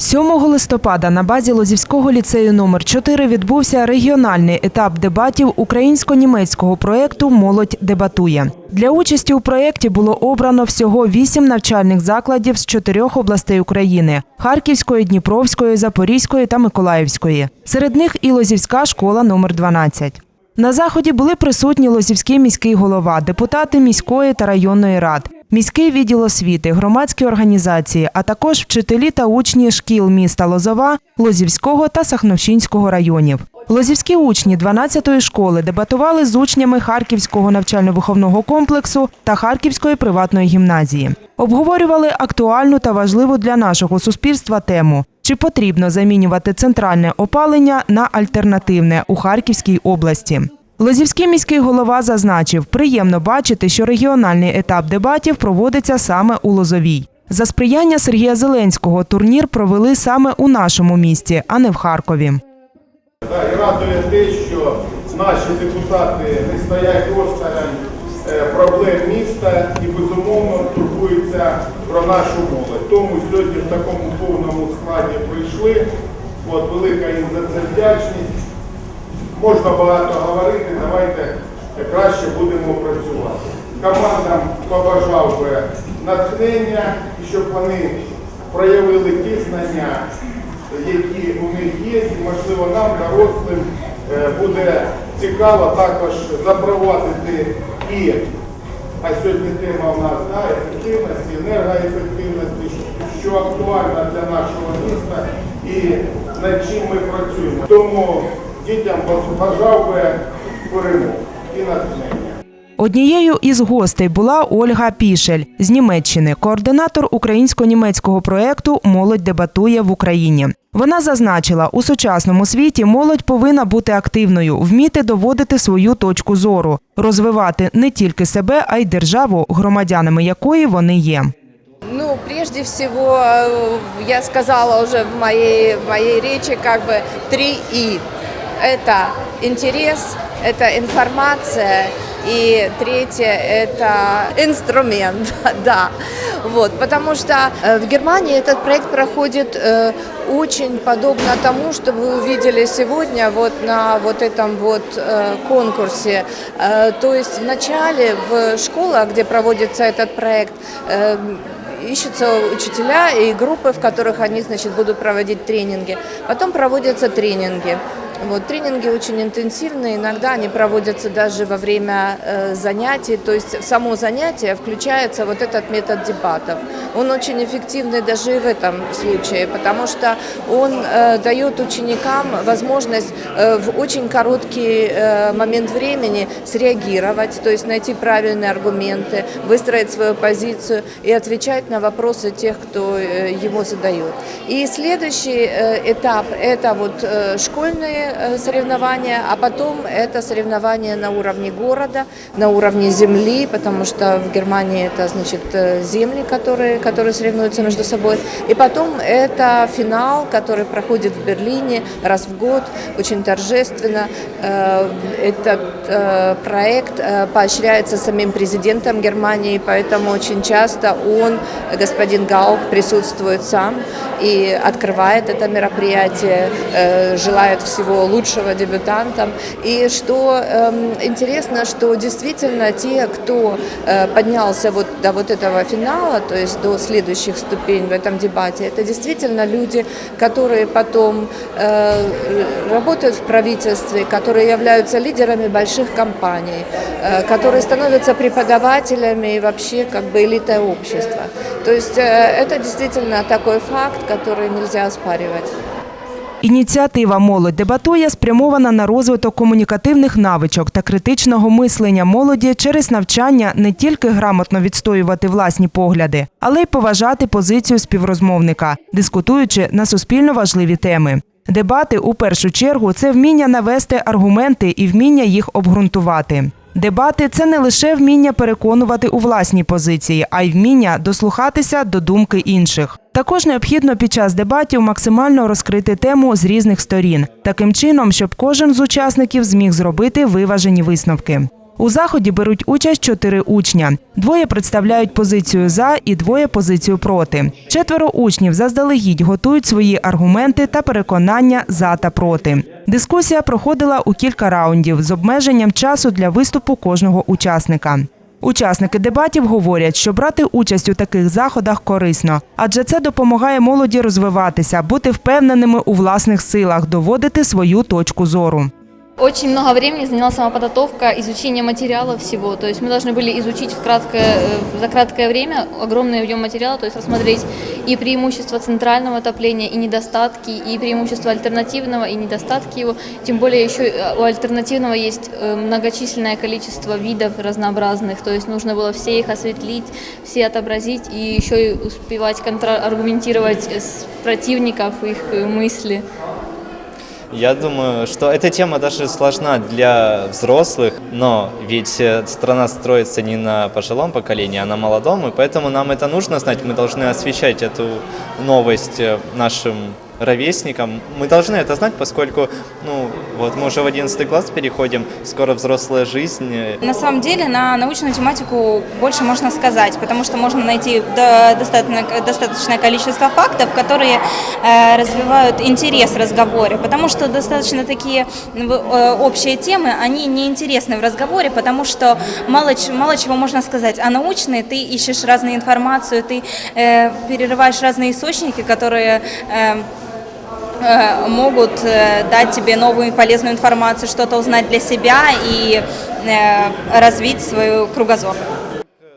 7 листопада на базі Лозівського ліцею номер 4 відбувся регіональний етап дебатів українсько-німецького проєкту Молодь дебатує. Для участі у проєкті було обрано всього вісім навчальних закладів з чотирьох областей України: Харківської, Дніпровської, Запорізької та Миколаївської. Серед них і Лозівська школа номер 12. На заході були присутні Лозівський міський голова, депутати міської та районної рад, міський відділ освіти, громадські організації, а також вчителі та учні шкіл міста Лозова, Лозівського та Сахновщинського районів. Лозівські учні 12-ї школи дебатували з учнями Харківського навчально-виховного комплексу та Харківської приватної гімназії. Обговорювали актуальну та важливу для нашого суспільства тему: чи потрібно замінювати центральне опалення на альтернативне у Харківській області. Лозівський міський голова зазначив, приємно бачити, що регіональний етап дебатів проводиться саме у Лозовій. За сприяння Сергія Зеленського турнір провели саме у нашому місті, а не в Харкові. Радує те, що наші депутати не стоять осторонь е, проблем міста і безумовно турбуються про нашу молодь. Тому сьогодні в такому повному складі прийшли. От велика їм за це вдячність. Можна багато говорити, давайте краще будемо працювати. Командам побажав би натхнення, щоб вони проявили ті знання, які у них є, і можливо нам, дорослим, е, буде цікаво також запровадити і, а сьогодні тема у нас да, ефективності, енергоефективності, що актуальна для нашого міста і над чим ми працюємо. Тому дітям бажав би перемог і натхнення. Однією із гостей була Ольга Пішель з Німеччини, координатор українсько-німецького проєкту Молодь дебатує в Україні. Вона зазначила, у сучасному світі молодь повинна бути активною, вміти доводити свою точку зору, розвивати не тільки себе, а й державу, громадянами якої вони є. Ну, прежде всего, э, я сказала уже в моей, в моей речи как бы три «и». Это интерес, это информация и третье – это инструмент, да. Вот, потому что э, в Германии этот проект проходит э, очень подобно тому, что вы увидели сегодня вот на вот этом вот э, конкурсе. То есть вначале в школах, где проводится этот проект, ищутся учителя и группы, в которых они, значит, будут проводить тренинги. Потом проводятся тренинги. Вот, тренинги очень интенсивные, иногда они проводятся даже во время э, занятий, то есть в само занятие включается вот этот метод дебатов. Он очень эффективный даже и в этом случае, потому что он э, дает ученикам возможность э, в очень короткий э, момент времени среагировать, то есть найти правильные аргументы, выстроить свою позицию и отвечать на вопросы тех, кто э, его задает. И следующий э, этап – это вот э, школьные соревнования, а потом это соревнования на уровне города, на уровне земли, потому что в Германии это значит э, земли, которые, которые соревнуются между собой. И потом это финал, который проходит в Берлине раз в год, очень торжественно. Э, Этот э, проект э, поощряется самим президентом Германии, поэтому очень часто он, господин Гаук, присутствует сам и открывает это мероприятие, э, желает всего лучшего дебютантам. И что эм, интересно, что действительно те, кто э, поднялся вот до вот этого финала, то есть до следующих ступеней в этом дебате, это действительно люди, которые потом э, работают в правительстве, которые являются лидерами больших компаний, э, которые становятся преподавателями и вообще как бы элитой общества. То есть э, это действительно такой факт, который нельзя оспаривать. Ініціатива Молодь дебатує спрямована на розвиток комунікативних навичок та критичного мислення молоді через навчання не тільки грамотно відстоювати власні погляди, але й поважати позицію співрозмовника, дискутуючи на суспільно важливі теми. Дебати у першу чергу це вміння навести аргументи і вміння їх обґрунтувати. Дебати це не лише вміння переконувати у власній позиції, а й вміння дослухатися до думки інших. Також необхідно під час дебатів максимально розкрити тему з різних сторін, таким чином, щоб кожен з учасників зміг зробити виважені висновки. У заході беруть участь чотири учня. Двоє представляють позицію за і двоє позицію проти. Четверо учнів заздалегідь готують свої аргументи та переконання за та проти. Дискусія проходила у кілька раундів з обмеженням часу для виступу кожного учасника. Учасники дебатів говорять, що брати участь у таких заходах корисно, адже це допомагає молоді розвиватися, бути впевненими у власних силах, доводити свою точку зору. Очень много времени заняла сама подготовка, изучение материала всего. То есть мы должны были изучить в краткое, э, за краткое время огромный объем материала, то есть рассмотреть и преимущества центрального отопления, и недостатки, и преимущества альтернативного, и недостатки его. Тем более еще э, у альтернативного есть э, многочисленное количество видов разнообразных, то есть нужно было все их осветлить, все отобразить, и еще и успевать контраргументировать э, с противников их э, мысли. Я думаю, что эта тема даже сложна для взрослых, но ведь э, страна строится не на пожилом поколении, а на молодом, и поэтому нам это нужно знать. Мы должны освещать эту новость э, нашим ровесникам. Мы должны это знать, поскольку ну, вот мы уже в 11 класс переходим, скоро взрослая жизнь. На самом деле на научную тематику больше можно сказать, потому что можно найти до- достаточно, достаточное количество фактов, которые э, развивают интерес в разговоре, потому что достаточно такие в- э, общие темы, они неинтересны в разговоре, потому что мало, мало чего можно сказать. А научные ты ищешь разную информацию, ты э, перерываешь разные источники, которые... э, могут э, дать тебе новую и полезную информацию, что-то узнать для себя и э, развить свой кругозор.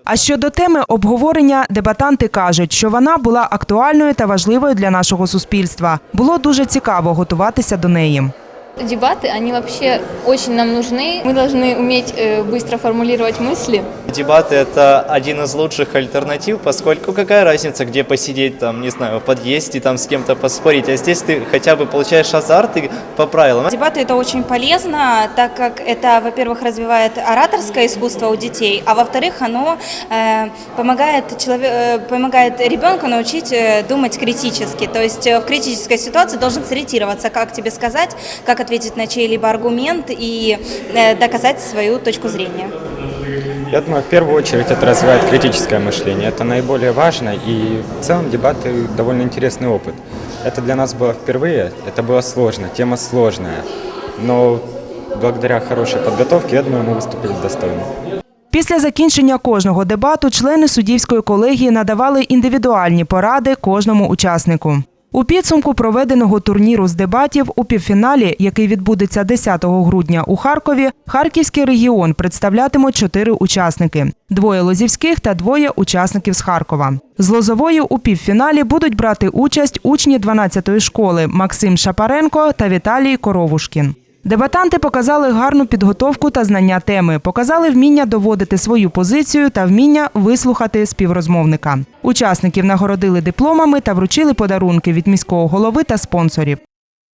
А щодо теми обговорення, дебатанти кажуть, що вона була актуальною та важливою для нашого суспільства. Було дуже цікаво готуватися до неї. Дебаты, они вообще очень нам нужны. Мы должны уметь э, быстро формулировать мысли. Дебаты – это один из лучших альтернатив, поскольку какая разница, где посидеть, там, не знаю, в подъезде, там с кем-то поспорить, а здесь ты хотя бы получаешь азарт и по правилам. Дебаты это очень полезно, так как это, во-первых, развивает ораторское искусство у детей, а во-вторых, оно э, помогает, челове- э, помогает ребенку научить э, думать критически. То есть э, в критической ситуации должен сориентироваться, как тебе сказать, как ответить на чей-либо аргумент и э, доказать свою точку зрения. Я думаю, в первую очередь это развивает критическое мышление. Это наиболее важно, и в целом дебаты довольно интересный опыт. Это для нас было впервые, это было сложно, тема сложная. Но благодаря хорошей подготовке, я думаю, мы выступили достойно. Після закінчення кожного дебату члени суддівської колегії надавали індивідуальні поради кожному учаснику. У підсумку проведеного турніру з дебатів у півфіналі, який відбудеться 10 грудня у Харкові, Харківський регіон представлятимуть чотири учасники: двоє лозівських та двоє учасників з Харкова. З Лозовою у півфіналі будуть брати участь учні 12-ї школи Максим Шапаренко та Віталій Коровушкін. Дебатанти показали гарну підготовку та знання теми, показали вміння доводити свою позицію та вміння вислухати співрозмовника. Учасників нагородили дипломами та вручили подарунки від міського голови та спонсорів.